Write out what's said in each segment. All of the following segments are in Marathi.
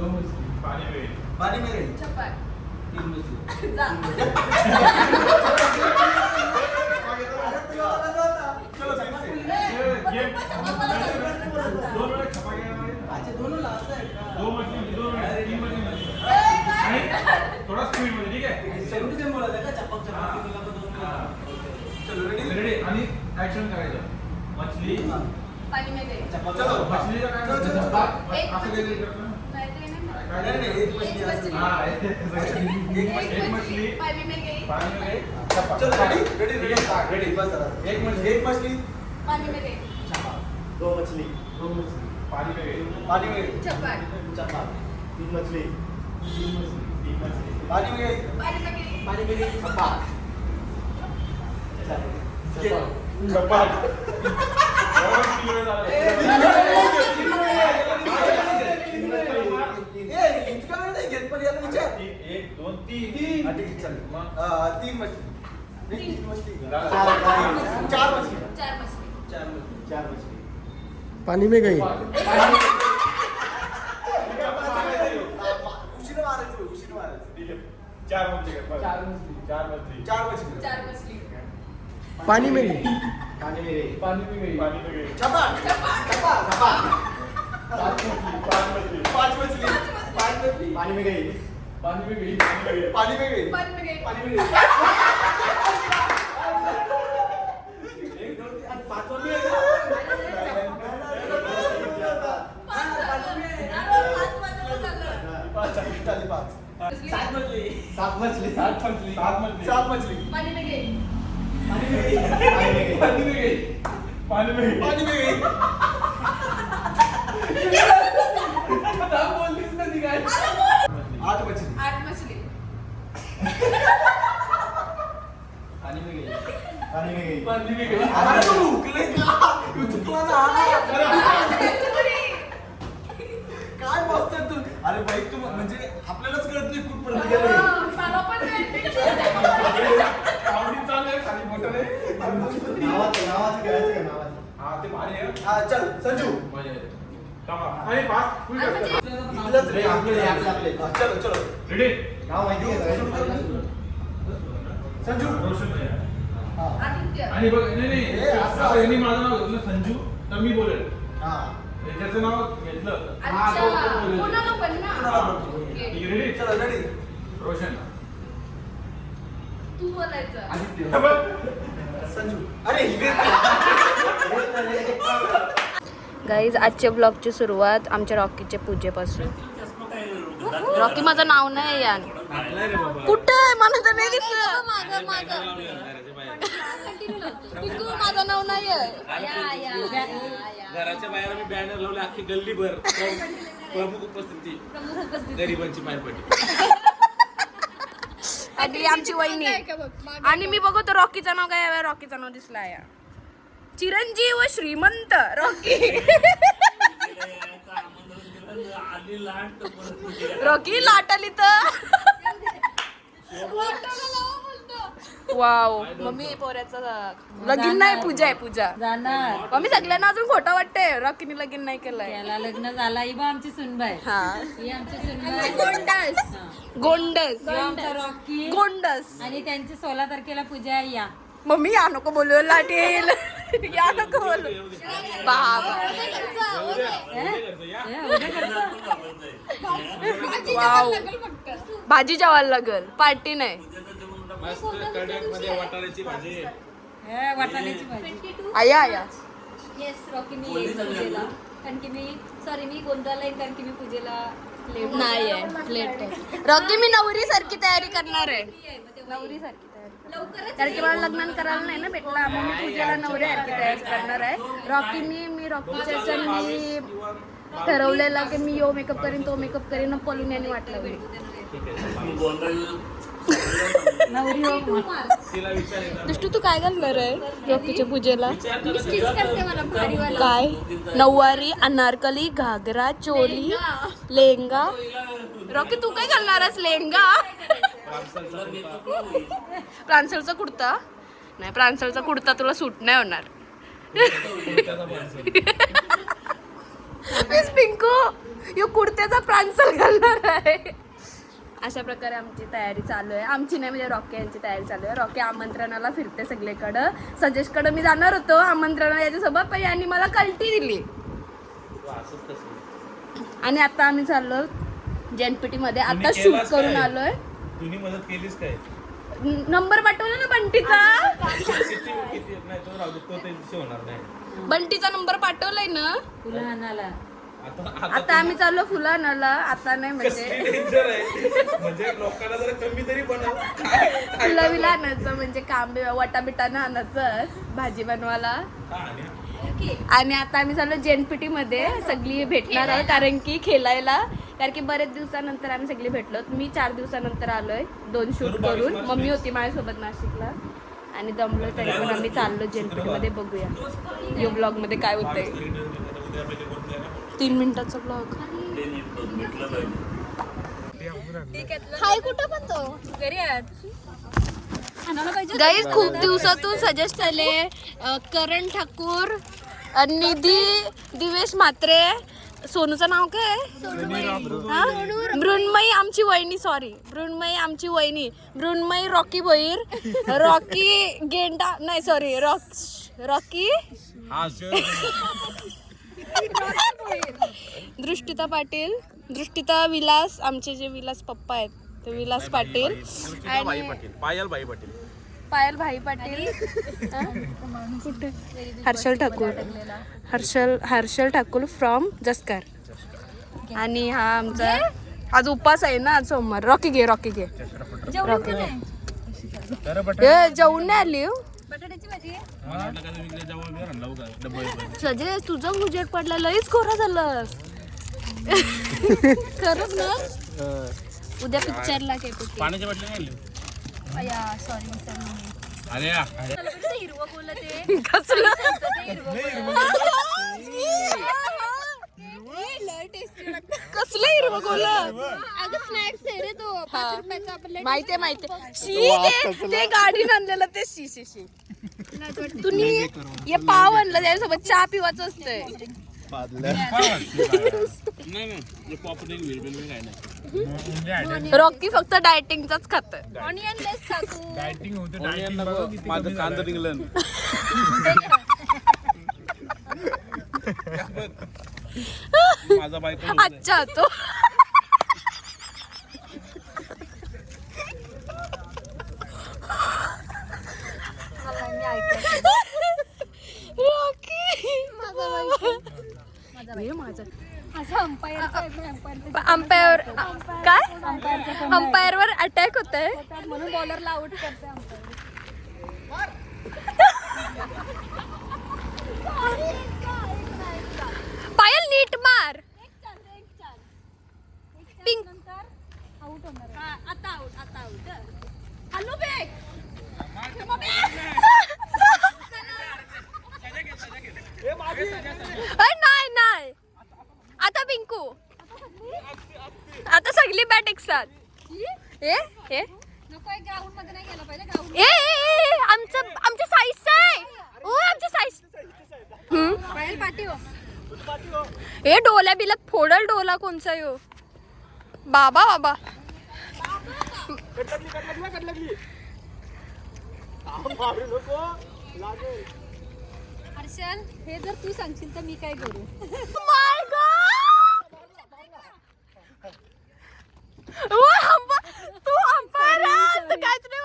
दो मछली पानी में पानी में गई चपाट तीन मछली जा. चलो साइड से ये ये चपाट दो मिनट छपा गया हमारे अच्छा दोनों लास्ट है का? दो मछली दो मिनट तीन मछली ए, काय? नहीं थोड़ा स्पीडमध्ये ठीक आहे? पण दोन रेडी रेडी आणि ऍक्शन करायचं. मछली पाणी में गई चपक. चलो चलो मछलीचं काय? चलो. एक असं मछली. काहीतरी करतो? ना? नाही नाही एक मछली एक असते. मछली. हा, एक- एक एक मछली। पाणी में गई। पानी में गई। चलो रेडी रेडी रेडी रेडी बस एक मछली। एक मछली। पाणी में गई। दो मछली। दो मछली। पानी में गई। पानी में गई। चपाट चपक तीन मछली। तीन मछली। तीन मछली। पानी में गई। पाणी में गई। पानी में गई। चपक चपाट एवढं speed मध्ये झालं. ए, मछली चार मछली पानी में गई। पानी में गई। पानी में गई। पानी में गई। चपक चपाट चपक चपक पाच मछली पाच मछली पानी में गई। पानी में गई। पानी में गई पानी में गई पाणी में गई। पानी में गई एक दोन तीन आणि पाचवा मी आहे ना. पाच झालं. अरे, पाच वाजता झालं. पाच झाली, झाली पाच. सात मछली सात मछली सात मछली सात मछली सात मछली पानी में गई पानी में गई पानी में गई पानी में गई पानी में गई आता बोललीस ना ती काय आठ मछली आठ मछली पानी में गई पानी में गई पानी में गई अरे तू उकले का तू चुकला ना काय बसतोय तू अरे बाई तू म्हणजे आपल्यालाच कळत नाही कुठपर्यंत गेलं मला पण नाही. आवडी चालू आहे खाली मोठं आहे नावाचं नावाचं खेळायचं का नावाचं हा ते भारी आहे हा चल संजू मजा येते थांबा. आणि पाच फुल आणि इथलंच रे आपले आपले आपले. चलो चलो. रेडी नाव माहिती आहे? संजू. रोशन आदित्य. आणि बघ नाही नाही ए, असं- आता यांनी माझं नाव घेतलं संजू तर मी बोलेल. हा. त्याचं नाव घेतलं. हा, तो- अच्छा तो बोलेल. कोणाला पण ना? कोणाला पण. ओके. ठीक आहे, रेडी चलो रेडी रोशन. तू बोलायचं. आदित्य. संजू. अरे गाईज आजच्या ब्लॉगची सुरुवात आमच्या रॉकीच्या पूजेपासून. रॉकी माझं नाव नाही यान कुठं आहे? मला तर नाही दिसत. माझं माझं माझं नाव नाही. घराच्या बाहेर आम्ही बॅनर लावले अख्खी गल्लीभर प्रमुख उपस्थिती. गरिबांची पायपट्टी आणि आमची वहिनी. आणि मी बघतो रॉकीचं नाव काय आहे? रॉकीचं नाव दिसला या चिरंजीव श्रीमंत रॉकी. रॉकी लाट आली तर. वाव. मम्मी पोऱ्याचं लगीन नाही पूजा आहे पूजा. जाणार. मम्मी सगळ्यांना अजून खोटं वाटतंय. रॉकीने लगीन नाही केलंय. त्याला लग्न झाला ही बा आमची सुनबाई. हा. ही आमची सुनबाई. गोंडस. गोंडस. ही आमचा रॉकी. गोंडस. आणि त्यांची सोळा तारखेला पूजा आहे या. मम्मी या नको बोलू लाट येईल या नको बोलू. बाबा. वाव. भाजी जेवायला लागल. पार्टी नाही. हे, आया आया. येस रॉकी मी पूजेला. कारण की मी सॉरी मी गोंधळला येईन कारण की मी पूजेला लेट नाही आहे लेट आहे. रॉकी मी नवरी सारखी तयारी करणार आहे. नवरी सारखी कारण की मला लग्न करायला नाही ना भेटला. मग मी पूजेला नवरी सारखी तयारी करणार आहे. रॉकीनी मी रॉकीच्या मी ठरवलेलं की मी यो मेकअप करीन तो मेकअप करीन. पॉलिन यांनी वाटलं मी नवरी हो. दुष्टू तू काय घालणार आहे रॉकीच्या पूजेला? काय? नऊवारी अनारकली घागरा चोली लेहंगा. रॉकी तू काय घालणार आहेस? लेहंगा? प्रांसलचा कुर्ता. नाही प्रांसलचा कुर्ता तुला सूट नाही होणार. मिस पिंकू यो कुर्त्याचा प्रांसल घालणार आहे. अशा प्रकारे आमची तयारी चालू आहे. आमची नाही म्हणजे रॉकी यांची तयारी चालू आहे. रॉकी आमंत्रणाला फिरते सगळीकडं. सजेशकडं मी जाणार होतो. आमंत्रणा याच्यासोबत पण यांनी मला कल्टी दिली. आणि आता आम्ही चाललो जेनपीटी मध्ये आता शूट करून? आलोय. तुम्ही मदत केलीस काय? नंबर पाठवला ना बंटीचा? किती किती नाही तो राहू दे, तो त्या दिवशी होणार नाही बंटीचा नंबर पाठवलाय ना? आणायला आता आता आम्ही चाललो फुलानाला आता नाही म्हणजे. आहे? म्हणजे लोकांना जरा कमी तरी बनव फुलं बिला आणायचं म्हणजे काम बी- वटा बिटानं आणायचं भाजी बनवायला. हा, आणि? आणि आता आम्ही चाललो जेनपीटी मध्ये सगळी भेटणार आहे कारण की खेळायला. कारण की बरेच दिवसानंतर आम्ही सगळी भेटलो. मी चार दिवसानंतर आलोय दोन शूट करून. मम्मी होती माझ्यासोबत नाशिकला. आणि दमलो तरी पण आम्ही चाललो जेनपीटी मध्ये बघूया. यो ब्लॉगमध्ये काय होतंय. तीन मिनिटाचा ब्लॉग. हाय कुठं पण तो. घरी गाईज खूप दिवसातून सजेस्ट झाले करण ठाकूर निधी दिवेश म्हात्रे सोनूचं नाव काय हा? मृण्मयी आमची वहिनी सॉरी मृण्मयी आमची वहिनी. मृण्मयी रॉकी भोईर रॉकी गेंडा नाही sorry rock Rocky? Drishtita Patil. Drishtita Vilas आमचे जे विलास पप्पा आहेत ते विलास पाटील. आणि पायल बाई पाटील. पायल भाई पाटील? कुठे? हर्षल ठाकूर. हर्षल हर्षल ठाकूर फ्रॉम जसकार. आणि हा आमचा आज उपास आहे ना आज सोमवार. रॉकी घे रॉकी घे. रॉकी घे. ए, जेवून नाही आली हो. बटाट्याची भाजी सजे तुझं उजेड पडला लईच कोरा झालं खरंच ना? उद्या पिक्चरला काय पाण्याच्या बाटल्या नाही आणल्या? सॉरी अरे. हिरवं बोललं ते. कसलं? कसलं हिरवं गोला अगं स्नॅक्स आहे रे तो. पाच रुपयाचा आपल्याला माहितीये माहितीये. शी ते ते गाडीन आणलेलं ते शी शी शी. तुम्ही हे पाव आणलं त्याच्यासोबत चहा पिवायचं असतंय. नाही नाही. रॉकी फक्त डायटिंगचाच खात ऑनियन लेस टाकू माझं कांदा निघलं. माझा बायको अच्छा तो. रॉकी. हे माझं. अंपायर अंपायर वर अटॅक होत आहे म्हणून बॉलरला आउट करते अंपायर पायल नीट मार पिंक आउट होणार हा, आता आउट आता आउट हॅलो बॅग नाही नाही आता पिंकू आता सगळी बॅट एक साथ ए ए नको ग्राउंडमध्ये नाही गेलं पाहिजे ग्राउंड ए, ए, ए, आमचं आमच्या साईजचं आहे ओ आमच्या साईज पायल पाठी हो ए डोल्या बिला फोडल डोला कोणचा यो? बाबा बाबा. हर्षल हे जर तू सांगशील तर मी काय करू? अंबा- तू अंपायर आहेस, तू काहीच नाही.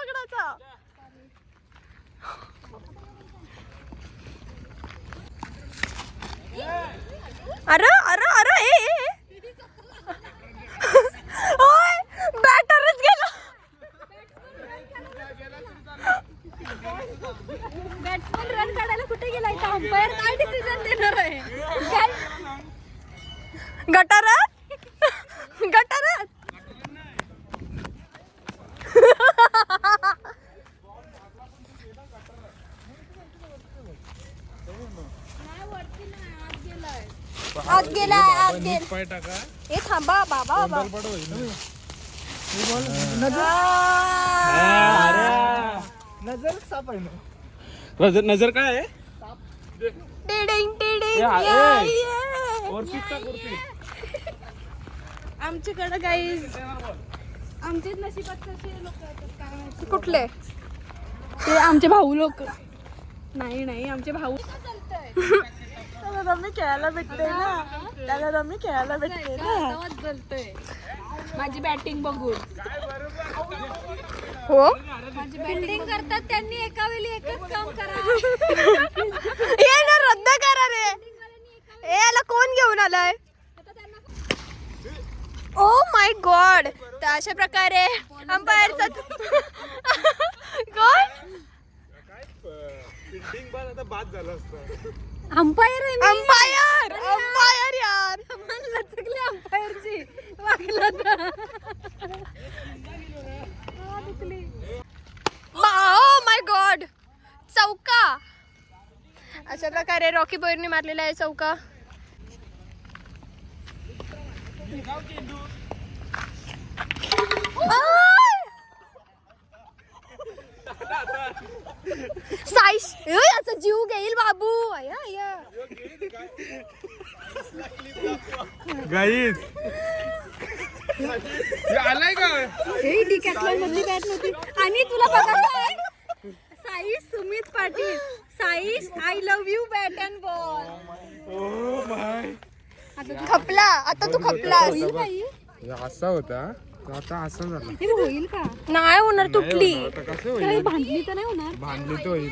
अरे अरे अरे ए, ए, ए. ओय बॅटरच गेला बॅट्समन रन काढायला कुठे गेलाय का अंपायर काय डिसिजन देणार आहे काय गटारात गटारात आत गेलाय आत गेला. ए थांबा बाबा बाबा. नजर. साप आहे ना? नजर नजर काय आहे? टिडिंग टिडिंग या, या, ए. ये. आमच्याकडे काही आमचे नशिबात कसे लोक येतात काय माहिती? कुठले? ते आमचे भाऊ लोक. नाही नाही आमचे भाऊ. त्याला रम्मी खेळायला भेटते ना. त्याला रम्मी खेळायला भेटते ना. माझी बॅटिंग बघून. हो? माझी बिल्डिंग करतात त्यांनी एका वेळी एकच काम करा. ये ना रद्द करा रे. ए याला कोण घेऊन आलाय? ओ माय गॉड तर अशा प्रकारे अंपायरचा कोण? बिल्डिंग बाद आता बाद झालं असतं. अंपायर आहे मी. अंपायर अंपायर यार. मन लचकली अंपायरची वागला तर. ओ माय गॉड चौका! अशा प्रकारे रॉकी बॉयरने मारलेला आहे चौका. आय! साईश ए, याचा जीव घेईल बाबू. गाईज आलाय का? हे डिकॅथलॉन मधली बॅट नव्हती. आणि तुला बघायचं Saish Sumit Patil. Saish I love you bat and ball oh my खपला. आता तू खपलास असा होता आता असं झालं हे होईल का नाही होणार तुटली आता कसं होईल काही भांडली तर नाही होणार भांडली तो होईल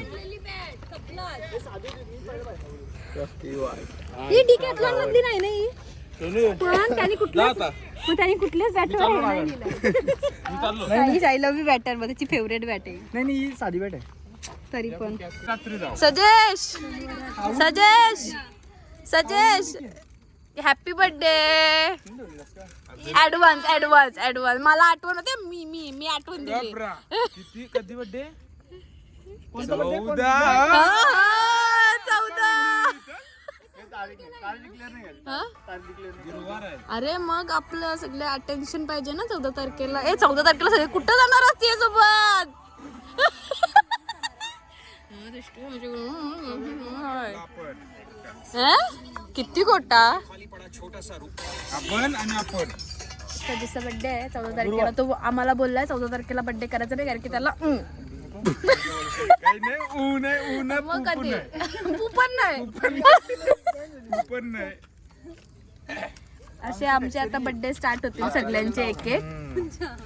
ही डिकॅथलॉन मधली नाही ना ही पण त्यांनी मग त्यांनी कुठल्याच आय लव्ह यू बॅटरमध्ये त्याची फेवरेट बॅट आहे नाही नाही ही साधी बॅट आहे तरी पण रात्री जाऊ Sajesh Sajesh Sajesh happy birthday advance advance advance मला आठवण होते मी मी मी आठवण दिली. किती कधी बड्डे चौदा. हा, चौदा. तारीख नाही, तारीख clear नाही झाली. हा? तारीख clear नाही. गुरुवार आहे. अरे मग आपलं सगळे अटेन्शन पाहिजे ना चौदा तारखेला. ए चौदा तारखेला सगळे कुठं जाणार असते सोबत किती खोटा आपण आणि आपण. सजेचा बर्थडे आहे चौदा तारखेला. तो आम्हाला बोललाय चौदा तारखेला बर्थडे करायचा नाही कारण की त्याला मग कधी? पण नाही. ऊ पण नाही. असे आमचे आता बर्थडे स्टार्ट होतील सगळ्यांचे एक एक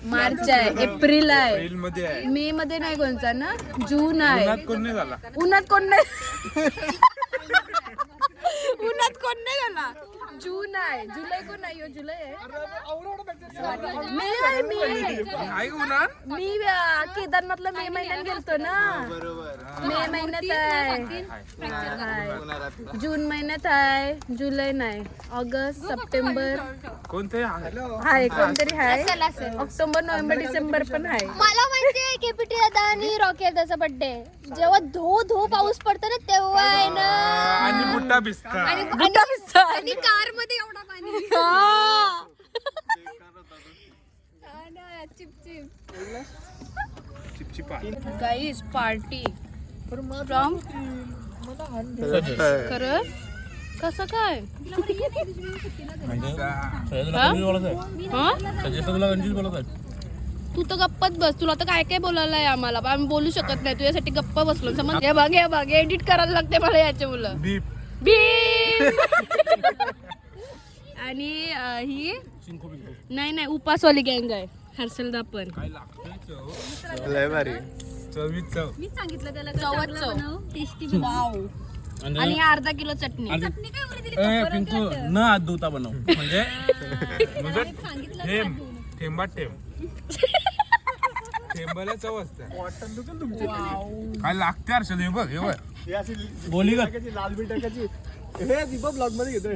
मार्च आहे एप्रिल आहे. रील मध्ये आहे. मे मध्ये नाही कोणचा ना? जून आहे. उन्हात कोण नाही? झाला उन्हात कोण नाही उन्हात कोण नाही झाला जून आहे. जुलै कोण नाही हो, जुलै आहे. मे आहे मे उन्हात? मी अं, केदारनाथला मे महिन्यात गेलतो ना. मे महिन्यात आहे. हा, आहे. जून महिन्यात आहे. जुलै नाही. August September. कोणते? आहे कोणतरी आहे ऑक्टोबर नोव्हेंबर डिसेंबर पण आहे मला माहितीये केपीटी दादा आणि रॉकी दादाचा बर्थडे जेव्हा धो धो पाऊस पडतो ना तेव्हा आहे ना आणि बुट्टा बिस्ता बुट्टा पिस्ता. आणि कार मध्ये एवढा पाणी. हा. चिपचिपा गाईज पार्टी फ्रॉम खरं कसं काय? हा? तू तर गप्पच बस. तुला तर काय काय बोलायला आहे आम्हाला? आम्ही बोलू शकत नाही. तुझ्यासाठी गप्प बसलो. समज हे बघ हे बघ. एडिट करायला लागते मला याचे मुलं. बीप बीप आणि अं, ही नाही नाही उपासवाली गँग आहे. हर्षलदा पण काय लागतंय लय भारी. चवीत चव. मी सांगितलं त्याला चवच चव. Tasty wow. आणि अर्धा किलो चटणी. चटणी काय दिली? पिंकू न हात धुता बनव. म्हणजे म्हणजे चव असते. काय लागते हर्षद हे बघ हे बघ. ही अशी बोली का? लाल बीट टाकायची हे दीपक ब्लॉगमध्ये घेतोय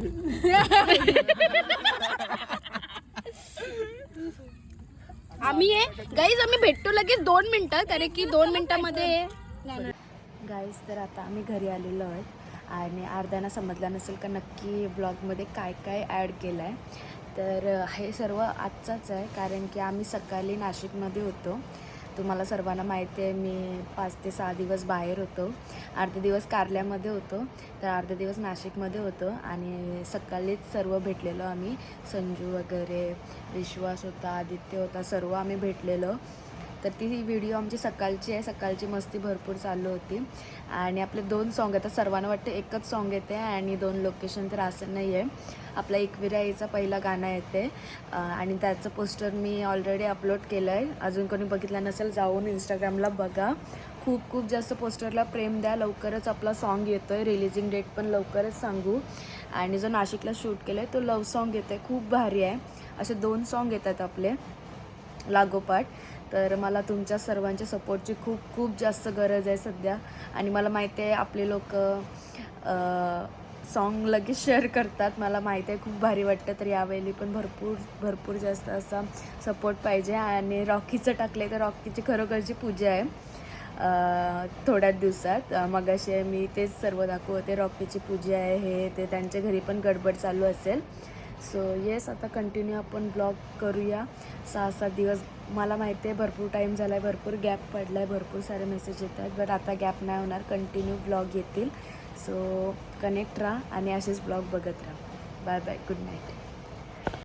आम्ही गाईज आम्ही भेटतो लगेच दोन मिनिटं कारण की दोन मिनिटामध्ये गाईज तर आता आम्ही घरी आलेलो आहोत. आणि अर्ध्यांना समजलं नसेल का नक्की ब्लॉगमध्ये काय काय ॲड केलं आहे तर हे सर्व आजचाच आहे कारण की आम्ही सकाळी नाशिकमध्ये होतो. तुम्हाला सर्वांना माहिती आहे मी पाच ते सहा दिवस बाहेर होतो. अर्धे दिवस कारल्यामध्ये होतो तर अर्धे दिवस नाशिकमध्ये होतो आणि सकाळीच सर्व भेटलेलो आम्ही. संजू वगैरे विश्वास होता आदित्य होता सर्व आम्ही भेटलेलो. तर ती व्हिडिओ आमची सकाळची आहे. सकाळची मस्ती भरपूर चालू होती. आणि आपले दोन सॉन्ग आहेत. सर्वांना वाटतं एकच सॉन्ग येते आणि दोन लोकेशन तर असं नाही आहे आपला एकविरा याचा पहिला गाणं येते. आणि त्याचं पोस्टर मी ऑलरेडी अपलोड केलं आहे अजून कोणी बघितलं नसेल जाऊन इंस्टाग्रामला बघा. खूप खूप जास्त पोस्टरला प्रेम द्या. लवकरच आपला सॉन्ग येतो आहे रिलिजिंग डेट पण लवकरच सांगू. आणि जो नाशिकला शूट केलं आहे तो लव सॉन्ग येतो आहे खूप भारी आहे. असे दोन सॉन्ग येतात आपले. लागोपाठ. तर मला तुमच्या सर्वांच्या सपोर्टची खूप खूप जास्त गरज आहे सध्या. आणि मला माहिती आहे आपले लोक सॉन्ग लगेच शेअर करतात. मला माहिती आहे खूप भारी वाटतं. तर यावेळी पण भरपूर भरपूर जास्त असा सपोर्ट पाहिजे. आणि रॉकीचं टाकले तर रॉकीची खरोखरची पूजा आहे. थोड्याच दिवसात. अ, मगाशी मी तेच सर्व दाखवते. रॉकीची पूजा आहे हे ते त्यांच्या घरी पण गडबड चालू असेल. सो येस आता कंटिन्यू आपण ब्लॉग करूया. सहा सात दिवस मला माहिती आहे भरपूर टाईम झाला आहे भरपूर गॅप पडला आहे भरपूर सारे मेसेज येत आहेत बट आता गॅप नाही होणार. कंटिन्यू ब्लॉग येतील. सो कनेक्ट राहा आणि असेच ब्लॉग बघत राहा. Bye bye good night